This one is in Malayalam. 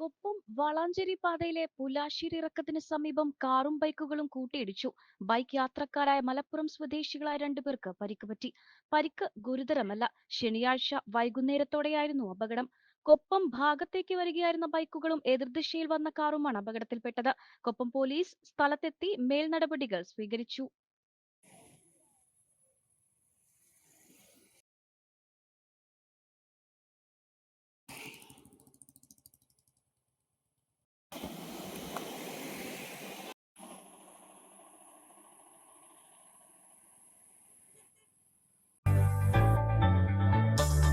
കൊപ്പം വളാഞ്ചേരി പാതയിലെ പുലാശ്ശേരി ഇറക്കത്തിന് സമീപം കാറും ബൈക്കുകളും കൂട്ടിയിടിച്ചു. ബൈക്ക് യാത്രക്കാരായ മലപ്പുറം സ്വദേശികളായ രണ്ടുപേർക്ക് പരിക്ക് പറ്റി. പരിക്ക് ഗുരുതരമല്ല. ശനിയാഴ്ച വൈകുന്നേരത്തോടെയായിരുന്നു അപകടം. കൊപ്പം ഭാഗത്തേക്ക് വരികയായിരുന്ന ബൈക്കുകളും എതിർദിശയിൽ വന്ന കാറുമാണ് അപകടത്തിൽപ്പെട്ടത്. കൊപ്പം പോലീസ് സ്ഥലത്തെത്തി മേൽനടപടികൾ സ്വീകരിച്ചു.